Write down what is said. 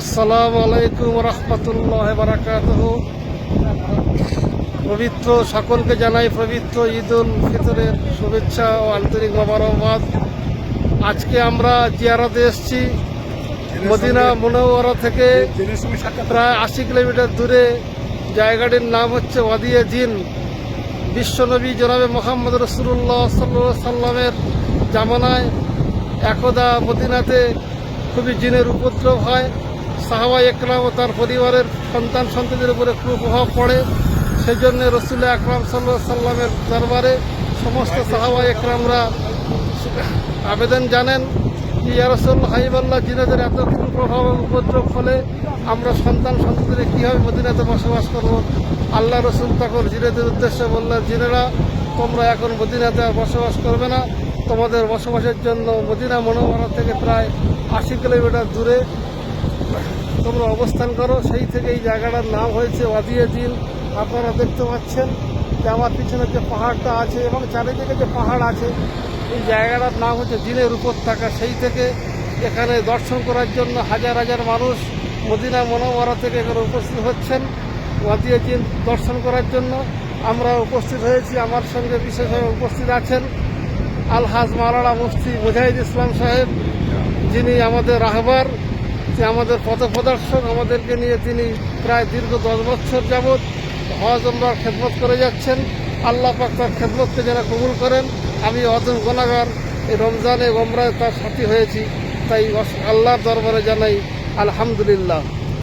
আসসালামু আলাইকুম রহমতুল্লাহ বারাকাত পবিত্র সকলকে জানাই পবিত্র ঈদ উল ফিতরের শুভেচ্ছা ও আন্তরিক মোবারকবাদ। আজকে আমরা জিয়ারাতে এসেছি মদিনা মুনওয়ারা থেকে প্রায় আশি কিলোমিটার দূরে। জায়গাটির নাম হচ্ছে ওয়াদিয়া জিন। বিশ্বনবী জনাবে মোহাম্মদ রসুল্লাহ সাল্লা সাল্লামের জামানায় একদা মদিনাতে খুবই জিনের উপদ্রব হয়। সাহাবা একরাম ও তার পরিবারের সন্তান সন্ততির উপরে খুব প্রভাব পড়ে। সেই জন্য রসুল্লাহ আকরাম সাল্লাহ সাল্লামের দরবারে সমস্ত সাহাবা একরামরা আবেদন জানেন ইয়ারসল হাইবাল্লাহ জিনেদের এত কুপ্রভাব উপদ্রব ফলে আমরা সন্তান সন্ততিরে কীভাবে মদিনাতে বসবাস করব? আল্লাহ রসুল তখন জিনেদের উদ্দেশ্যে বললেন, জিনেরা, তোমরা এখন মদিনাতে বসবাস করবে না। তোমাদের বসবাসের জন্য মদিনা মনোবরা থেকে প্রায় আশি কিলোমিটার দূরে তোমরা অবস্থান করো। সেই থেকে এই জায়গাটার নাম হয়েছে ওয়াদিয়া জিন আপনারা দেখতে পাচ্ছেন যে আমার পিছনে যে পাহাড়টা আছে এবং চারিদিকে যে পাহাড় আছে, এই জায়গাটার নাম হচ্ছে জিনের উপত্যকা। সেই থেকে এখানে দর্শন করার জন্য হাজার হাজার মানুষ মদিনা মনোবরা থেকে এখানে উপস্থিত হচ্ছেন। ওয়াদিয়া জিন দর্শন করার জন্য আমরা উপস্থিত হয়েছি। আমার সঙ্গে বিশেষভাবে উপস্থিত আছেন আলহাজ মাওলানা মুফতি মুজাহিদ ইসলাম সাহেব, যিনি আমাদের রাহবার যে আমাদের পথ প্রদর্শক আমাদেরকে নিয়ে তিনি প্রায় দীর্ঘ দশ বছর যাবৎ হজ উমরার খেদমত করে যাচ্ছেন। আল্লাহ পাক তার খেদমতকে যেন কবুল করেন। আমি অজন গোনাগার এই রমজানে ওমরায় তার সাথী হয়েছি। তাই আল্লাহর দরবারে জানাই আলহামদুলিল্লাহ।